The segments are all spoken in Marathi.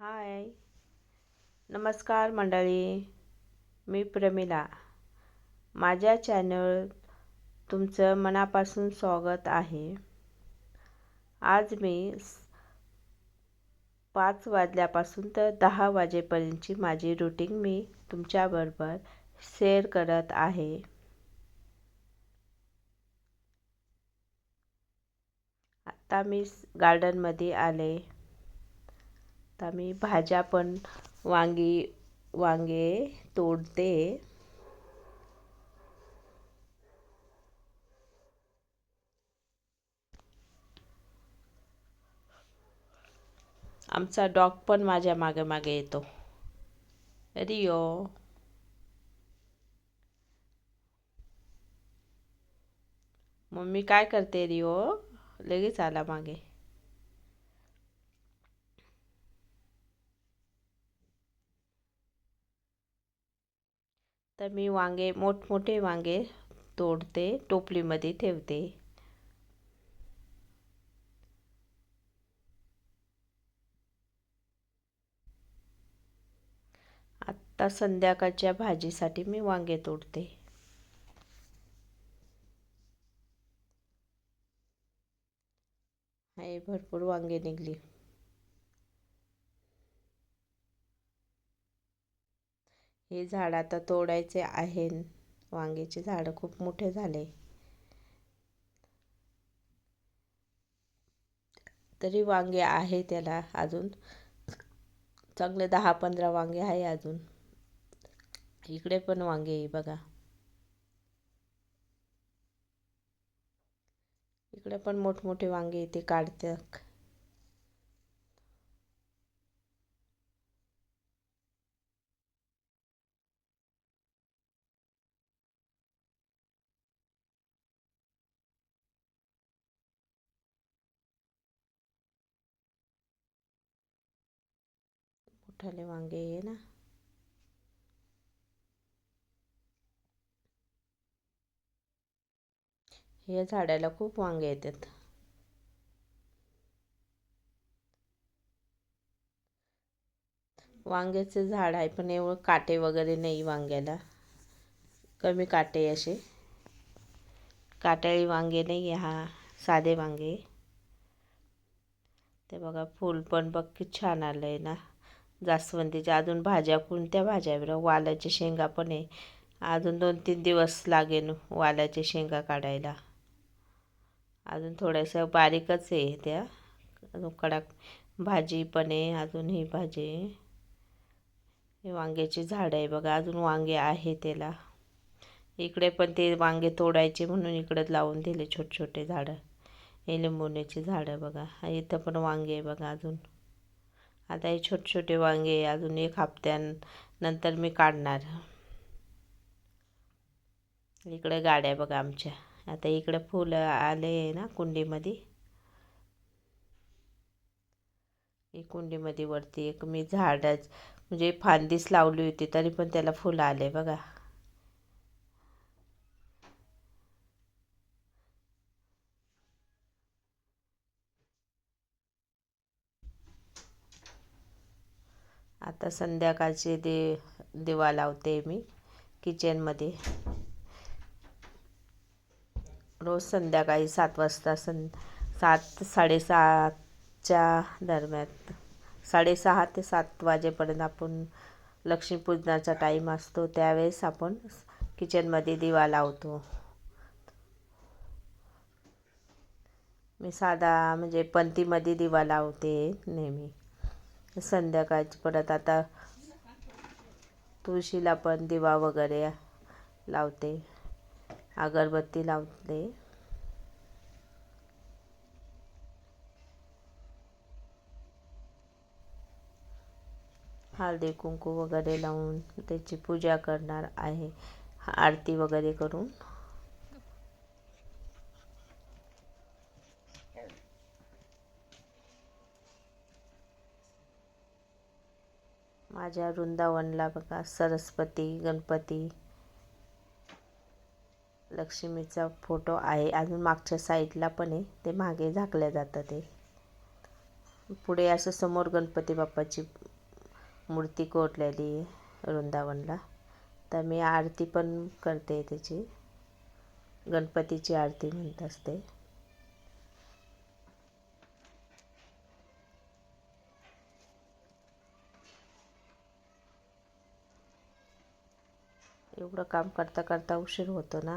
हाय. नमस्कार मंडळी. मी प्रमिला. माझ्या चॅनल तुमचं मनापासून स्वागत आहे. आज मी पाच वाजल्यापासून तर दहा वाजेपर्यंतची माझी रुटीन मी तुमच्याबरोबर शेअर करत आहे. आता मी गार्डनमध्ये आले. आता मी भाज्या पण वांगी वांगे तोडते. आमचा डॉग पण माझ्या मागे मागे येतो. रिओ मम्मी काय करते रिओ लगेच आला मागे. तर मी वांगे मोठमोठे वांगे तोडते टोपलीमध्ये ठेवते. आत्ता संध्याकाळच्या भाजीसाठी मी वांगे तोडते. हे भरपूर वांगे निघली. हे झाड आता तोडायचे आहे वांग्याचे झाडं खूप मोठे झाले. तरी वांगे आहे त्याला अजून. चांगले दहा पंधरा वांगे आहे अजून. इकडे पण वांगे आहे बघा. इकडे पण मोठमोठे वांगे ते काढतात. मोठाले वांगे आहे ना. हे झाडाला खूप वांगे येतात. वांग्याचे झाड आहे पण एवढं काटे वगैरे नाही वांग्याला. कमी काटे असे. काटाळी वांगे नाही आहे हा साधे वांगे. ते बघा फूल पण बघ किती छान आलं आहे ना. जास्वंदीच्या अजून भाज्या कोणत्या भाज्या बरं? वालाच्या शेंगा पण आहे. अजून दोन तीन दिवस लागेल वालाच्या शेंगा काढायला. अजून थोड्याशा बारीकच आहे त्या. अजून कडक भाजी पण आहे अजून ही भाजी हे वांग्याची झाडं आहे बघा अजून वांगे आहे त्याला. इकडे पण ते वांगे तोडायचे म्हणून इकडं लावून दिले छोटे छोटे झाडं. हे लिंबोण्याची झाडं बघा इथं पण वांगे आहे बघा अजून. आता हे छोटे छोटे वांगे अजून एक हप्त्यानंतर मी काढणार. इकडे गाड्या बघा आमच्या. आता इकडे फुलं आले आहे ना कुंडीमध्ये. एक कुंडीमध्ये वरती एक मी झाडच म्हणजे फांदीच लावली होती तरी पण त्याला फुलं आले बघा. तर संध्याकाळचे दे दिवा लावते मी किचनमध्ये रोज संध्याकाळी सात वाजता सं सात साडेसातच्या दरम्यान साडेसहा ते सात वाजेपर्यंत आपण लक्ष्मीपूजनाचा टाईम असतो त्यावेळेस आपण किचनमध्ये दिवा लावतो. मी साधा म्हणजे पंतीमध्ये दिवा लावते नेहमी. संध्याकाळची परत आता तुळशीला पण दिवा वगैरे लावते. अगरबत्ती लावते. हळदी कुंकू वगैरे लावून त्याची पूजा करणार आहे. आरती वगैरे करून. माझ्या वृंदावनला बघा सरस्वती गणपती. लक्ष्मीचा फोटो आहे. अजून मागच्या साईडला पण आहे. ते मागे झाकलं जातं ते. पुढे असं समोर गणपती बाप्पाची मूर्ती कोरलेली आहे वृंदावनला. तर मी आरती पण करते त्याची. गणपतीची आरती म्हणत असते. एवढं काम करता करता उशीर होतो ना.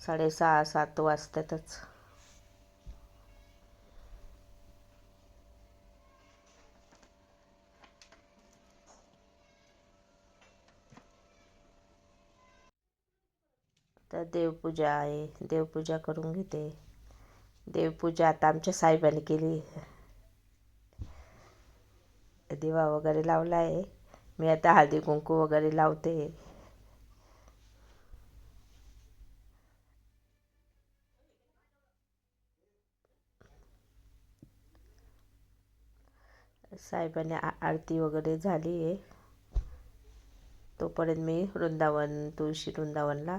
साडेसहा सात वाजतातच. तर देवपूजा आहे. देवपूजा करून घेते. देवपूजा आता आमच्या साहेबांनी केली. दिवा वगैरे लावला आहे मी आता हळदी कुंकू वगैरे लावते. साहेबांनी आ आरती वगैरे झाली आहे. तोपर्यंत मी वृंदावन तुळशी वृंदावनला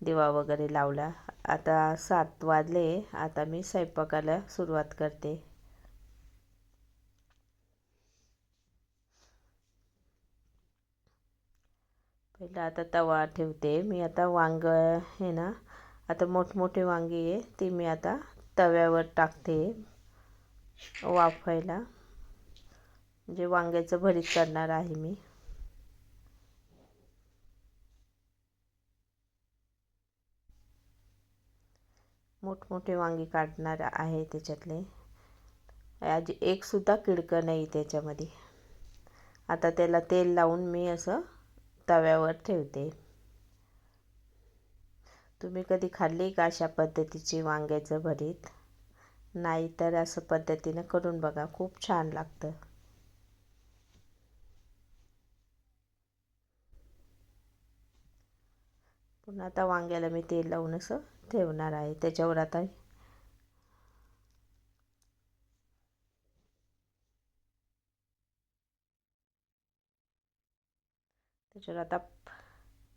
दिवा वगैरे लावला. आता सात वाजले आता मी स्वयंपाकाला सुरुवात करते. पहिला आता तवा ठेवते. मी आता वांग आहे ना आता मोठमोठे वांगी आहे ती मी आता तव्यावर टाकते वाफायला. म्हणजे वांग्याचं भरीत करणार आहे मी. मोठमोठे वांगी काढणार आहे त्याच्यातले. आज एकसुद्धा किडकं नाही त्याच्यामध्ये. आता त्याला तेल लावून मी असं तव्यावर ठेवते. तुम्ही कधी खाल्ली का अशा पद्धतीची वांग्याचं भरीत? नाही तर असं पद्धतीनं करून बघा. खूप छान लागतं. पुन्हा आता वांग्याला मी तेल लावून असं ठेवणार आहे. त्याच्यावर आता त्याच्यावर आता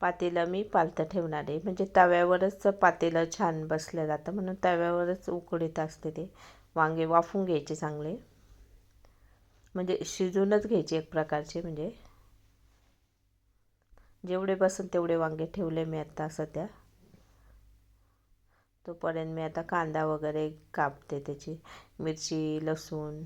पातेलं मी पालतं ठेवणार आहे. म्हणजे तव्यावरच पातेलं छान बसलं जातं. म्हणून तव्यावरच उकडीत असते ते. वांगे वाफून घ्यायचे चांगले. म्हणजे शिजूनच घ्यायचे एक प्रकारचे म्हणजे. जेवढे बसन तेवढे वांगे ठेवले मी आता सध्या. तोपर्यंत मी आता कांदा वगैरे कापते त्याची. मिरची लसूण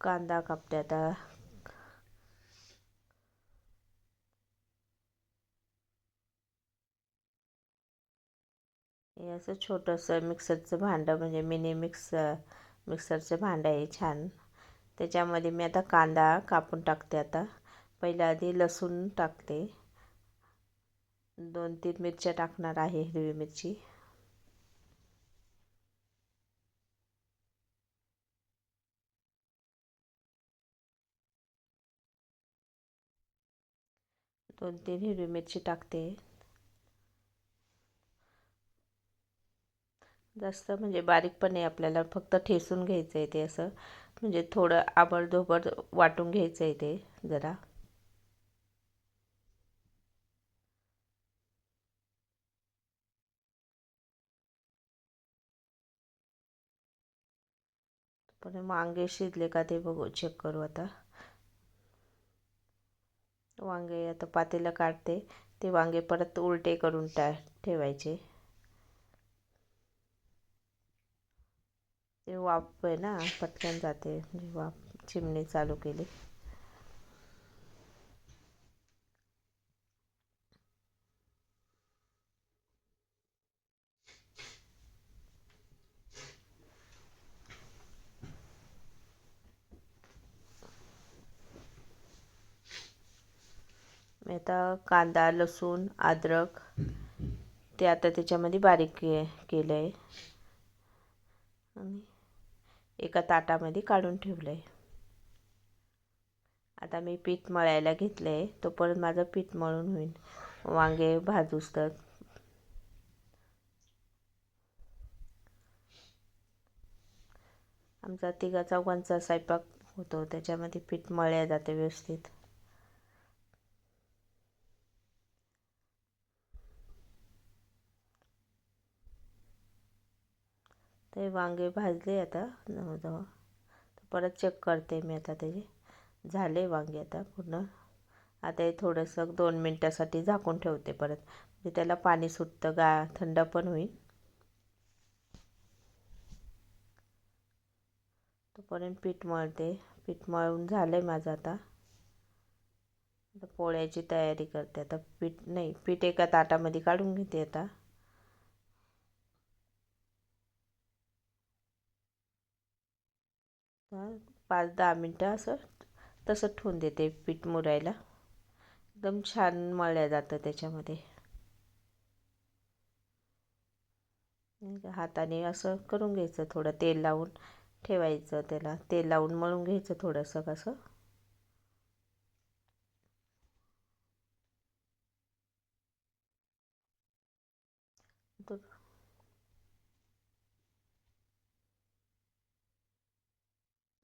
कांदा कापते आता हे असं छोटंसं मिक्सरचं भांडं म्हणजे मिनी मिक्स मिक्सरचं भांडं आहे छान. त्याच्यामध्ये मी आता कांदा कापून टाकते आता. पहिल्या आधी लसूण टाकते. दोन तीन मिरच्या टाकणार आहे हिरवी मिरची. दोन तीन हिरवी मिरची टाकते. जास्त म्हणजे बारीकपणे आपल्याला फक्त ठेसून घ्यायचं आहे ते असं. म्हणजे थोडं आबडधोबड वाटून घ्यायचं आहे ते जरा. पण वांगे शिजले का ते बघू चेक करू आता. वांगे आता पातेलं काढते. ते वांगे परत उलटे करून टा ठेवायचे. ते वाफ आहे ना पटकन जाते. म्हणजे वाफ चिमणी चालू केली. मी आता कांदा लसूण अद्रक ते आता त्याच्यामध्ये बारीक के केलं आहे आणि एका ताटामध्ये काढून ठेवलं आहे आता मी पीठ मळायला घेतलं आहे तोपर्यंत माझं पीठ मळून होईल. वांगे भाजूस तर आमचा तिघा चौघांचा स्वयंपाक होतो. त्याच्यामध्ये पीठ मळल्या जाते व्यवस्थित. ते वांगे भाजले आता जवळजवळ. परत चेक करते मी आता त्याचे झाले वांगे आता पूर्ण. आता हे थोडंसं दोन मिनटासाठी झाकून ठेवते परत. म्हणजे त्याला पाणी सुटतं गा थंड पण होईल. तोपर्यंत पीठ मळते. पीठ मळून झालं आहे माझं आता. आता पोळ्याची तयारी करते. आता पीठ नाही पीठ एका ताटामध्ये काढून घेते आता. पाच दहा मिनटं असं तसं ठेवून देते पीठ मुरायला. एकदम छान मळल्या जातं त्याच्यामध्ये. हाताने असं करून घ्यायचं थोडं तेल लावून ठेवायचं त्याला. तेल लावून मळून घ्यायचं थोडंसं कसं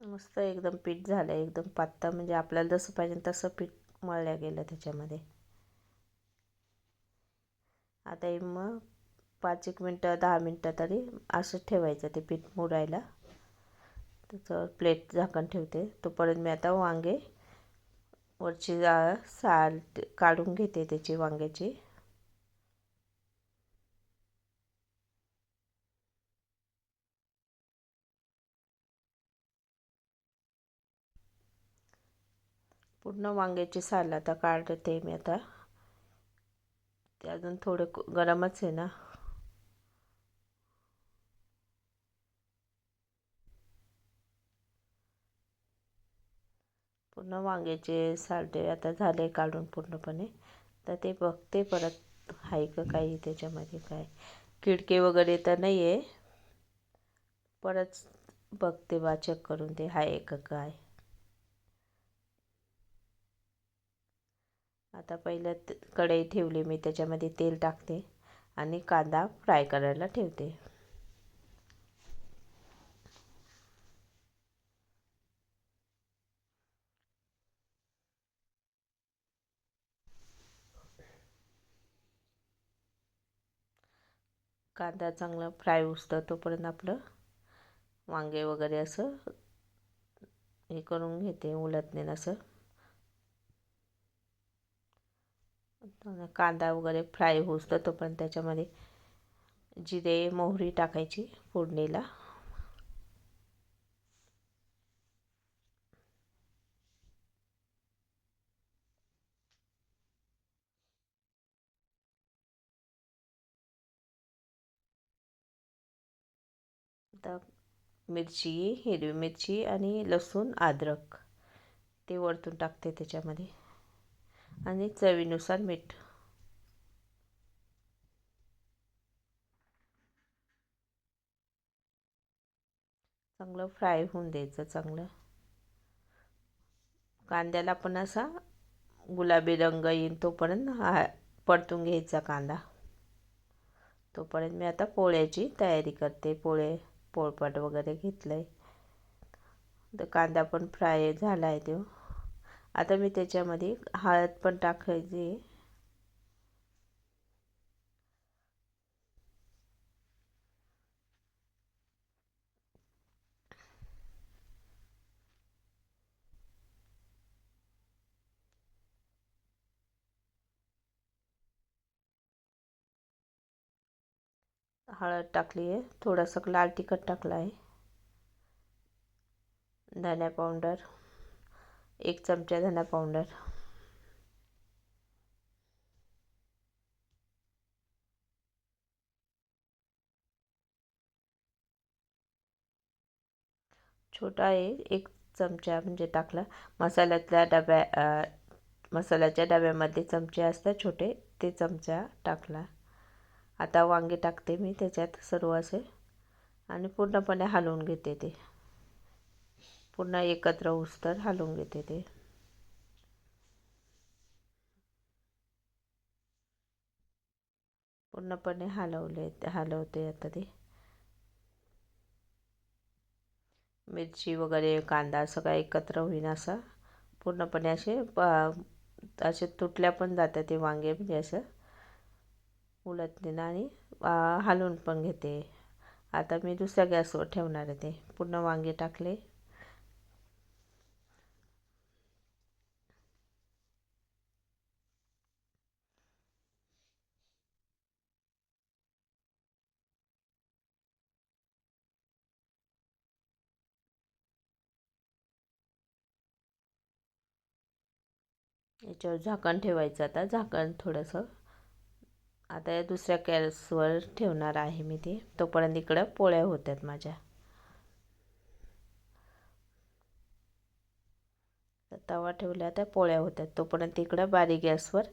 मस्त एकदम पीठ झालं एकदम पातळ म्हणजे आपल्याला जसं पाहिजे तसं पीठ मळल्या गेलं त्याच्यामध्ये. आता हे मग पाच एक मिनटं दहा मिनटं तरी असं ठेवायचं ते पीठ मुरायला. त्याचं प्लेट झाकण ठेवते. तोपर्यंत मी आता वांगे वरची साल काढून घेते त्याची वांग्याची. पूर्ण वांग्याची साल आता काढते मी आता. ते अजून थोडं गरमच आहे ना. पूर्ण वांग्याचे सालटे आता झाले काढून पूर्णपणे. तर ते बघते परत आहे का काही त्याच्यामध्ये काय. खिडके वगैरे तर नाही आहे परत बघते वाचक करून ते आहे का काय. आता पहिलं कढई ठेवली मी त्याच्यामध्ये तेल टाकते आणि कांदा फ्राय करायला ठेवते. कांदा चांगला फ्राय होतं तोपर्यंत आपलं वांगे वगैरे असं हे करून घेते उलत नाही असं. कांदा वगैरे फ्राय होतं तोपर्यंत त्याच्यामध्ये जिरे मोहरी टाकायची फोडणीला. आता मिरची हिरवी मिरची आणि लसूण अद्रक. ते वरतून टाकते त्याच्यामध्ये. आणि चवीनुसार मीठ. चांगलं फ्राय होऊन द्यायचं चांगलं. कांद्याला पण असा गुलाबी रंग येईल तोपर्यंत हा परतून घ्यायचा कांदा. तोपर्यंत मी आता पोळ्याची तयारी करते. पोळे पोळपाट वगैरे घेतलं आहे तर कांदा पण फ्राय झाला आहे तो. आता मी त्याच्यामध्ये हळद पण टाकायची. हळद टाकली आहे. थोडंसं लाल तिखट टाकलं आहे. धन्या पावडर. एक चमचा धना पावडर. छोटा आहे एक चमचा म्हणजे टाकला. मसाल्यातल्या डब्या मसाल्याच्या डब्यामध्ये चमचे असतात छोटे ते चमचा टाकला. आता वांगे टाकते मी त्याच्यात सर्व असे. आणि पूर्णपणे हलवून घेते ते. पुन्हा एकत्र तर हलवून घेते ते. पूर्णपणे हलवले हलवते आता ते. मिरची वगैरे कांदा सगळा एकत्र होईन असा. पूर्णपणे असे प असे तुटल्या पण जातात ते वांगे म्हणजे असं उलटते ना आणि हलवून पण घेते. आता मी दुसऱ्या गॅसवर ठेवणार आहे ते. पूर्ण वांगे टाकले. याच्यावर झाकण ठेवायचं आता. झाकण थोडंसं. आता या दुसऱ्या गॅसवर ठेवणार आहे मी ते. तोपर्यंत इकडं पोळ्या होत्यात माझ्या. तवा ठेवल्या त्या पोळ्या होत्यात तोपर्यंत इकडं बारीक गॅसवर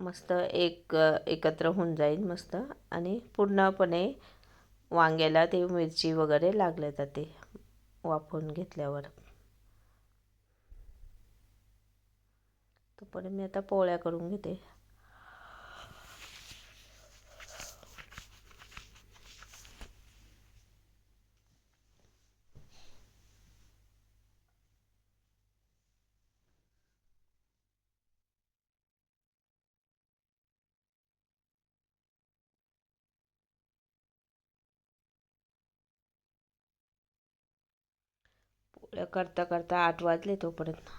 मस्त एक एकत्र होऊन जाईल मस्त. आणि पूर्णपणे वांग्याला ते मिरची वगैरे लागले जाते वाफवून घेतल्यावर. तोपर्यंत मी आता पोळ्या करून घेते. पोळ्या करता करता आठ वाजले तोपर्यंत.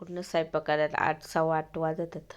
पूर्ण स्वयंपाक करायला आठ सव्वा आठ वाजतात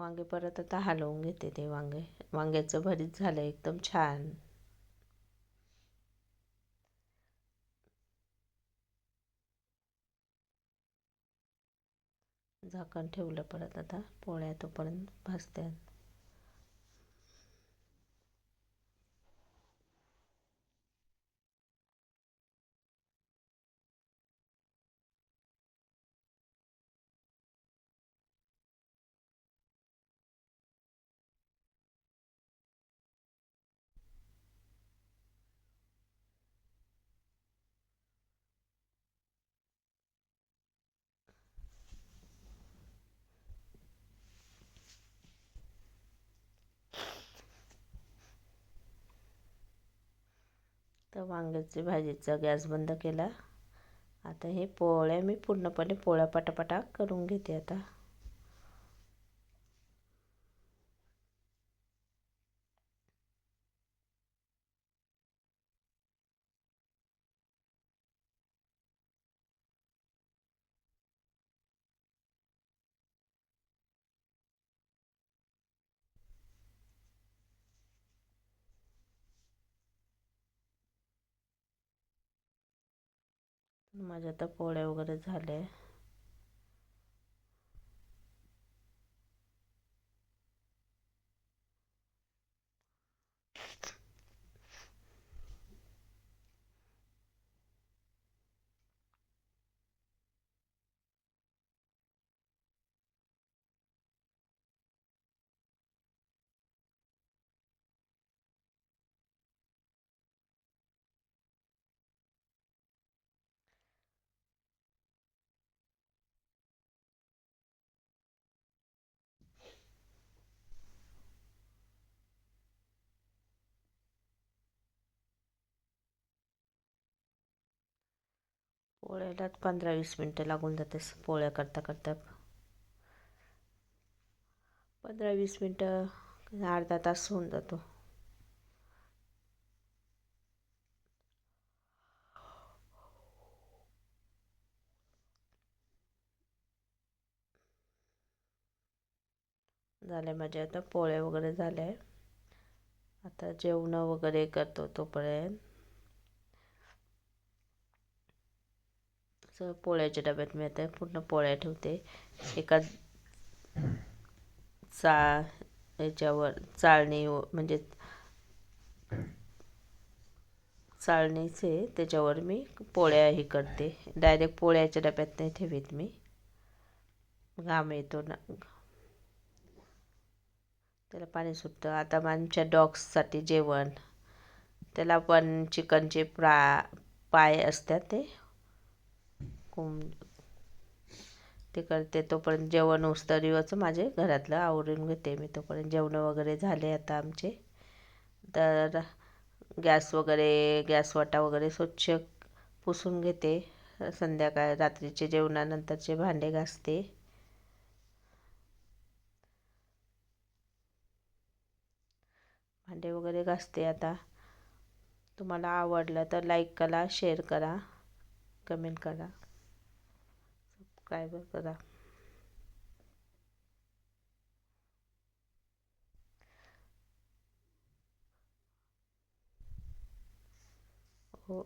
वांगे परत आता हलवून घेते ते वांगे. वांग्याचं भरीत झालं एकदम छान. झाकण ठेवलं परत आता. पोळ्या तोपर्यंत भाजत्यात तर वांग्याची भाजीचा गॅस बंद केला. आता हे पोळ्या मी पूर्णपणे पोळ्या पटापटा करून घेते आता. माझ्या आता पोळ्या वगैरे झाल्या. पोळ्याला पंधरा वीस मिनटं लागून जाते पोळ्या करता करता. पंधरा वीस मिनटं अर्धा तास होऊन जातो. झाल्या माझ्या आता पोळ्या वगैरे झाल्या. आता जेवणं वगैरे करतो तोपर्यंत. असं पोळ्याच्या डब्यात मिळतं आहे पूर्ण पोळ्या ठेवते. एका चा याच्यावर चाळणी म्हणजे चाळणीचे त्याच्यावर मी पोळ्या हे करते. डायरेक्ट पोळ्याच्या डब्यात नाही ठेवीत मी. घाम येतो ना. त्याला पाणी सुटतं. आता आमच्या डॉग्ससाठी जेवण. त्याला पण चिकनचे प्रा पाय असतात ते. कोंब ते करते तोपर्यंत जेवण उस्तरीवचं माझे घरातलं आवरून घेते मी तोपर्यंत. जेवणं वगैरे झाले आता आमचे. तर गॅस वगैरे गॅस वाटा वगैरे स्वच्छ पुसून घेते. संध्याकाळ रात्रीचे जेवणानंतरचे भांडे घासते. भांडे वगैरे घासते आता. तुम्हाला आवडलं तर लाईक करा शेअर करा कमेंट करा. सबस्क्राईब करा हो